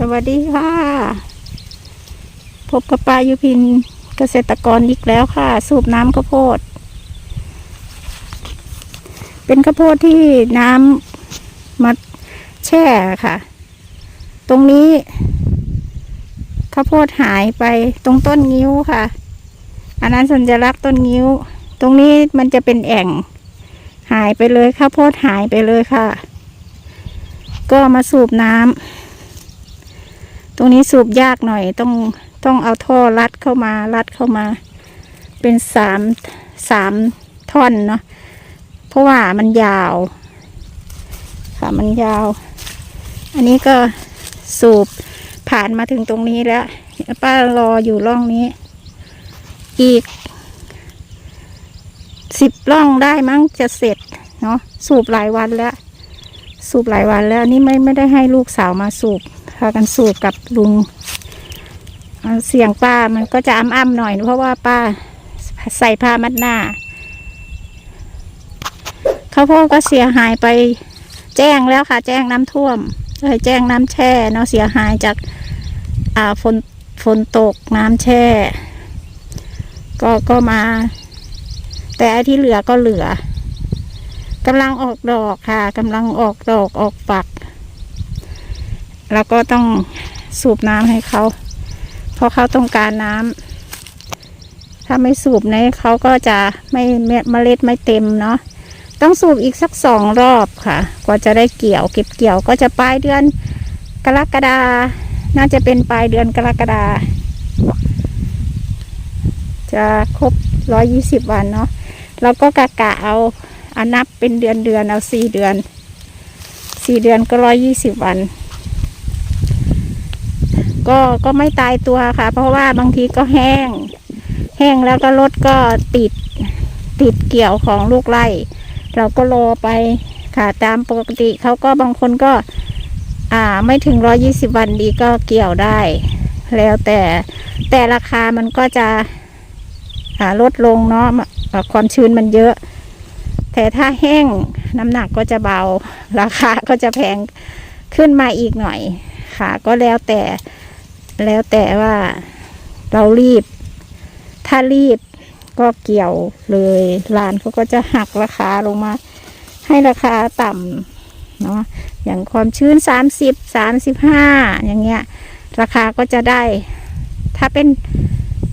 สวัสดีค่ะ พบกับปายุพินเกษตรกรอีกแล้วค่ะ สูบน้ำข้าวโพด เป็นข้าวโพดที่น้ำมาแช่ค่ะ ตรงนี้ข้าวโพดหายไปตรงต้นงิ้วค่ะ อันนั้นสัญลักษณ์ต้นงิ้ว ตรงนี้มันจะเป็นแอ่ง หายไปเลยข้าวโพดหายไปเลยค่ะ ก็มาสูบน้ำ ตรงนี้สูบยากหน่อยต้องต้องเอาท่อรัดเข้ามารัดเข้ามา เป็นสามสามท่อนเนาะเพราะว่ามันยาว ค่ะมันยาว อันนี้ก็สูบผ่านมาถึงตรงนี้แล้ว ป้ารออยู่ร่องนี้ อีกสิบร่องได้มั้งจะเสร็จเนาะสูบหลายวันแล้ว สูบหลายวันแล้วนี่ไม่ไม่ได้ให้ลูกสาวมาสูบ พากันสูบกับลุงเสียงป้ามันก็จะอ้ำๆหน่อยเพราะว่าป้าใส่ผ้ามัดหน้าข้าวโพดก็เสียหายไปแจ้งแล้วค่ะ แจ้งน้ำท่วมเอ้ยแจ้งน้ำแช่เนาะเสียหายจากอ่าฝนฝนตกน้ำแช่ ก็ก็มา แต่อที่เหลือก็เหลือกำลังออกดอกค่ะกำลังออกดอกออกฝัก แล้วก็ต้องสูบน้ำให้เขา เพราะเขาต้องการน้ำถ้าไม่สูบเนี่ยเขาก็จะไม่เมล็ดไม่เต็มเนาะต้องสูบอีกสักสองรอบค่ะ กว่าจะได้เกี่ยว เก็บเกี่ยวก็จะปลายเดือนกรกฎาน่าจะเป็นปลายเดือนกรกฎาจะครบร้อยี่สิบวันเนาะแล้วก็กะกะเอาอันนับเป็นเดือนเดือนเอาสี่เดือนสี่เดือนก็ร้อยี่สิบวัน ก็ก็ไม่ตายตัวค่ะ เพราะว่าบางทีก็แห้ง แห้งแล้วก็รถก็ติดติดเกี่ยวของลูกไร่เราก็รอไปค่ะตามปกติเขาก็บางคนก็ อ่าไม่ถึงร้อยี่สิบวันดีก็เกี่ยวได้ แล้วแต่แต่ราคามันก็จะลดลงเนาะความชื้นมันเยอะ แต่ถ้าแห้งน้ำหนักก็จะเบา ราคาก็จะแพงขึ้นมาอีกหน่อยค่ะ ก็แล้วแต่ แล้วแต่ว่าเรารีบ ถ้ารีบก็เกี่ยวเลยร้านเขาก็จะหักราคาลงมา ให้ราคาต่ำเนาะอย่างความชื้นสามสิบสามสิบห้าอย่างเงี้ย ราคาก็จะได้ ถ้าเป็น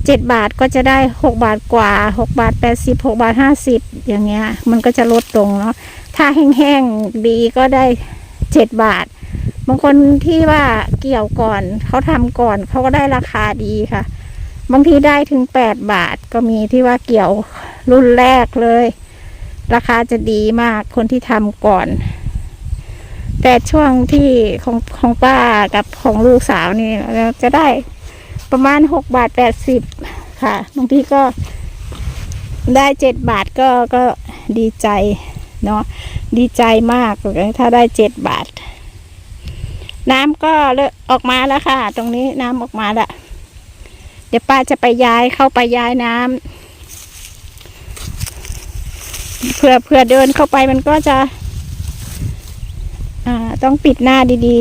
เจ็ดบาทก็จะได้หกบาทกว่าหกบาทแปดสิบหกบาทห้าสิบอย่างเงี้ย มันก็จะลดลงเนาะถ้าแห้งๆดีก็ได้เจ็ดบาท บางคนที่ว่าเกี่ยวก่อนเขาทำก่อนเขาก็ได้ราคาดีค่ะ บางทีได้ถึงแปดบาทก็มีที่ว่าเกี่ยวรุ่นแรกเลย ราคาจะดีมากคนที่ทำก่อน แต่ช่วงที่ของของป้ากับของลูกสาวนี่จะได้ประมาณหกบาทแปดสิบค่ะบางทีก็ได้เจ็ดบาทก็ก็ดีใจเนาะดีใจมากเลยถ้าได้เจ็ดบาท น้ำก็เลอะออกมาแล้วค่ะ ตรงนี้น้ำออกมาล้วเดี๋ยวป้าจะไปย้ายเข้าไปย้ายน้ำเพื่อเพื่อเดินเข้าไปมันก็จะต้องปิดหน้าดี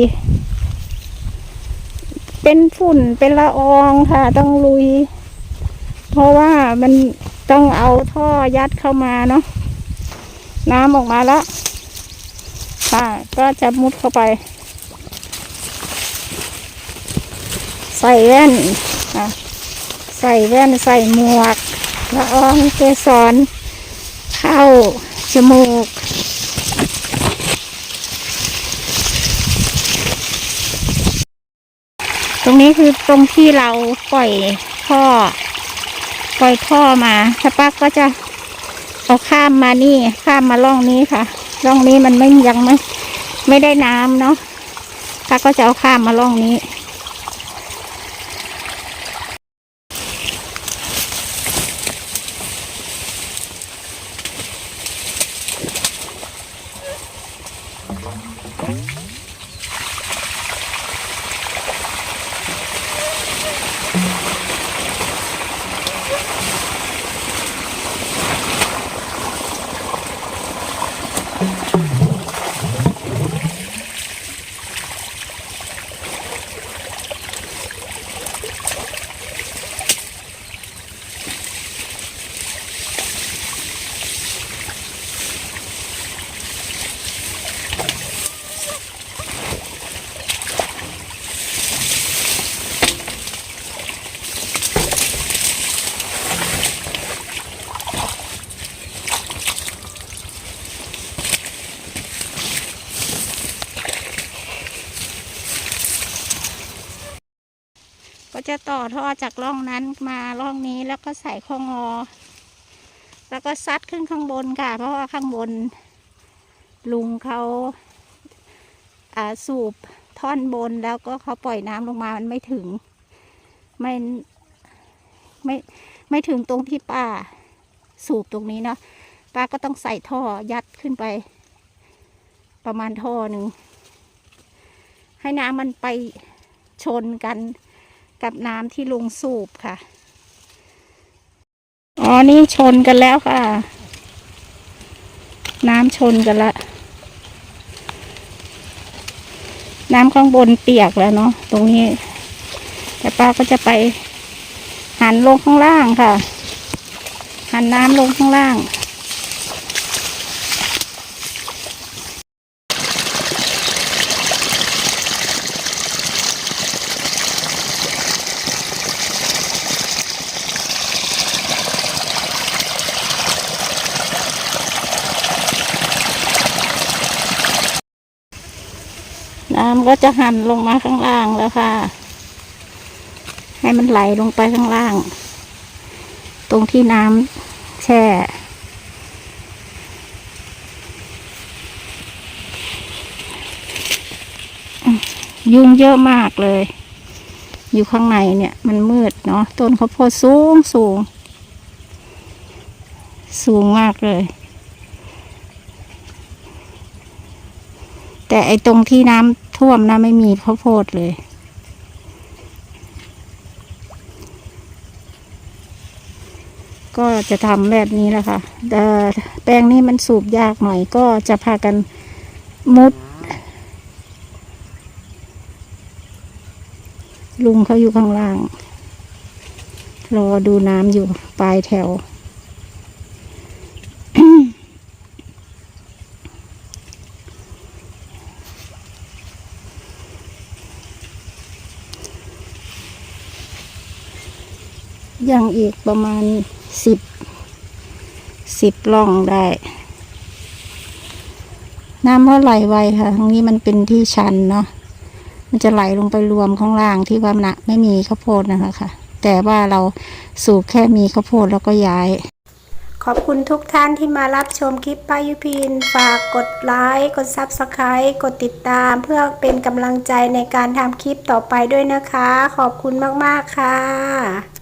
ๆ เป็นฝุ่นเป็นละอองค่ะ ต้องลุย เพราะว่ามันต้องเอาท่อยัดเข้ามาเนาะน้ำออกมาแล้วค่ะ ก็จะมุดเข้าไป ใส่แว่นใส่แว่นใส่หมวกละอองเกสรเข้าจมูกตรงนี้คือตรงที่เราปล่อยท่อ ปล่อยท่อมาถ้าป้าก็จะเอาข้ามมานี่ ข้ามมาร่องนี้ค่ะร่องนี้มันไม่ยังไม่ไม่ได้น้ำเนาะป้าก็จะเอาข้ามมาร่องนี้ ต ก็จะต่อท่อจากร่องนั้นมาร่องนี้แล้วก็ใส่ข้องอ แล้วก็ซัดขึ้นข้างบนค่ะ เพราะว่าข้างบน ลุงเขาาสูบท่อนบนแล้วก็เขาปล่อยน้ำลงมามันไม่ถึงไม่ไม่ไม่ถึงตรงที่ป้าสูบตรงนี้เนาะป้าก็ต้องใส่ท่อยัดขึ้นไป ประมาณท่อหนึ่งให้น้ำมันไปชนกัน กับน้ำที่ลุงสูบค่ะ อ๋อ นี่ชนกันแล้วค่ะ น้ำชนกันละ น้ำข้างบนเปียกแล้วเนาะ ตรงนี้ แต่ป้าก็จะไป หันลงข้างล่างค่ะ หันน้ำลงข้างล่าง น้ำก็จะหันลงมาข้างล่างแล้วค่ะ ให้มันไหลลงไปข้างล่าง ตรงที่น้ำแช่ยุงเยอะมากเลย อยู่ข้างในเนี่ย มันมืดเนาะต้นข้าวโพดสูงสูง สูงมากเลย แต่ไอตรงที่น้ำ ท่วมนะไม่มีข้าวโพดเลย ก็จะทำแบบนี้แหละค่ะแต่แปลงนี้มันสูบยากหน่อย ก็จะพากันมุด ลุงเขาอยู่ข้างล่าง รอดูน้ำอยู่ปลายแถว ยังอีกประมาณสิบสิบล่องได้ น้ำก็ไหลไวค่ะทางนี้มันเป็นที่ชันเนาะมันจะไหลลงไปรวมข้างล่างที่ว่ามันอะไม่มีข้าวโพดนะคะค่ะ แต่ว่าเราสูบแค่มีข้าวโพดแล้วก็ย้าย ขอบคุณทุกท่านที่มารับชมคลิปป้ายุพิน ฝากกดไลค์กด Subscribe กดติดตาม เพื่อเป็นกำลังใจในการทำคลิปต่อไปด้วยนะคะ ขอบคุณมาก ๆ ค่ะ